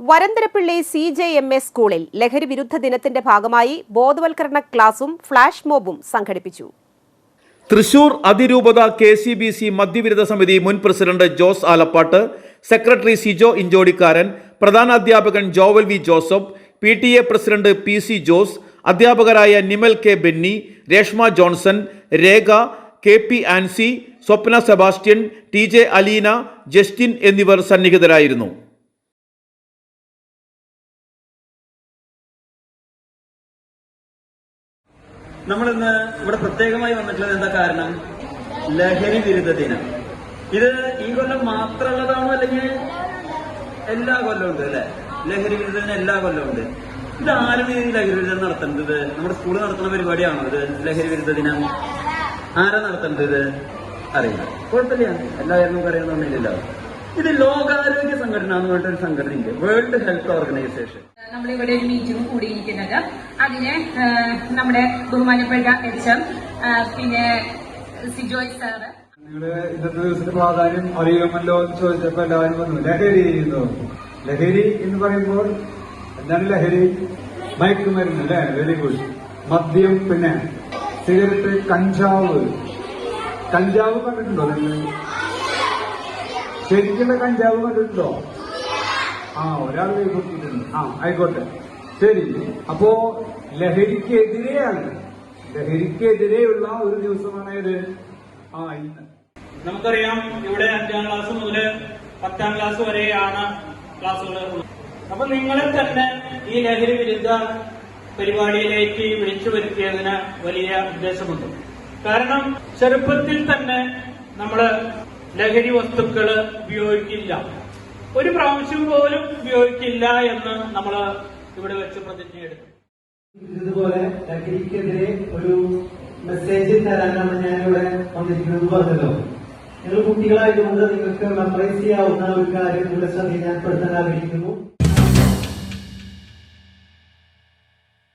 Varantharappilly C J M A സ്കൂളിൽ ലഹരി വിരുദ്ധ ദിനത്തിന്റെ ഭാഗമായി ബോധവൽക്കരണ ക്ലാസും ഫ്ളാഷ് മോബും സംഘടിപ്പിച്ചു. തൃശൂർ അതിരൂപത കെ സി ബി സി മദ്യവിരുദ്ധ സമിതി മുൻ പ്രസിഡന്റ് ജോസ് ആലപ്പാട്ട് സെക്രട്ടറി സിജോ ഇഞ്ചോടിക്കാരൻ പ്രധാന അധ്യാപകൻ Joval V Joseph P T A president P C Jose അധ്യാപകരായ Nimal K Benny Reshma Johnson Rekha K P Ancy Swapna Sebastian T J Aleena Justin എന്നിവർ സന്നിഹിതരായിരുന്നു. നമ്മളിന്ന് ഇവിടെ പ്രത്യേകമായി വന്നിട്ടുള്ളത് എന്താ കാരണം? ലഹരി വിരുദ്ധ ദിനം. ഇത് ഈ കൊല്ലം മാത്രമുള്ളതാണോ അല്ലെങ്കിൽ എല്ലാ കൊല്ലവും ഉണ്ട് അല്ലെ? ലഹരി വിരുദ്ധ ദിനം എല്ലാ കൊല്ലവും ഉണ്ട്. ഇത് ആരും ഈ ലഹരി വിരുദ്ധം നടത്തേണ്ടത് നമ്മുടെ സ്കൂളിൽ നടത്തുന്ന പരിപാടിയാണോ ഇത് ലഹരി വിരുദ്ധ ദിനം? ആരാ നടത്തേണ്ടത് അറിയില്ല. കുഴപ്പമില്ല. എല്ലാവരും അറിയാവുന്നില്ലല്ലോ ഇത് ലോകാരോഗ്യ സംഘടന എന്ന് പറഞ്ഞിട്ടൊരു സംഘടനയുണ്ട്. വേൾഡ് ഹെൽത്ത് ഓർഗനൈസേഷൻ നമ്മളിവിടെ ഒരു മീറ്റിംഗ് കൂടിയിരിക്കുന്നത്. അതിന് നമ്മുടെ ബഹുമാനപ്പെട്ട എച്ച് എം പിന്നെ സിജോയ് സാറ് നിങ്ങൾ ഇന്നത്തെ ദിവസത്തെ പ്രാധാന്യം അറിയുമല്ലോ എന്ന് ചോദിച്ചപ്പോ എല്ലാവരും വന്നു ലഹരി എന്ന് ലഹരി എന്ന് പറയുമ്പോൾ എന്താണ് ലഹരി? മയക്കുമരുന്ന് അല്ലെ? വെരി ഗുഡ് മദ്യം പിന്നെ സിഗരറ്റ് കഞ്ചാവ്. കഞ്ചാവ് കണ്ടിട്ടുണ്ടോ നിങ്ങൾ? ശരിക്കുള്ള കഞ്ചാവ് കണ്ടിട്ടുണ്ടോ? ആ ഒരാളെ കൊടുത്തിട്ടുണ്ട് ആ ആയിക്കോട്ടെ. ശരി. അപ്പോ ലഹരിക്കെതിരെയാണ്. ലഹരിക്കെതിരെയുള്ള ഒരു ദിവസമാണ് ഇത് ആ ഇന്ന്. നമുക്കറിയാം ഇവിടെ അഞ്ചാം ക്ലാസ് മുതൽ പത്താം ക്ലാസ് വരെയാണ് ക്ലാസ്സുകൾ. അപ്പൊ നിങ്ങളെ തന്നെ ഈ ലഹരി വിരുദ്ധ പരിപാടിയിലേക്ക് വിളിച്ചു വരുത്തിയതിന് വലിയ ഉദ്ദേശമുണ്ട്. കാരണം ചെറുപ്പത്തിൽ തന്നെ നമ്മൾ ലഹരി വസ്തുക്കൾ ഉപയോഗിക്കില്ല. ഒരു പ്രാവശ്യം പോലും ഉപയോഗിക്കില്ല എന്ന് നമ്മൾ ഇവിടെ വെച്ച് പ്രതിജ്ഞ എടുക്കും ഇതുപോലെ ലഹരിക്കെതിരെ ഒരു മെസ്സേജ് തരാനാണ് ഞാനിവിടെ വന്നിരിക്കുന്നത് പറഞ്ഞല്ലോ. നിങ്ങൾ കുട്ടികളായതുകൊണ്ട് നിങ്ങൾക്ക് മെമ്മറൈസ് ചെയ്യാവുന്ന ഒരു കാര്യം നിങ്ങളുടെ പെടുത്താൻ ആഗ്രഹിക്കുന്നു.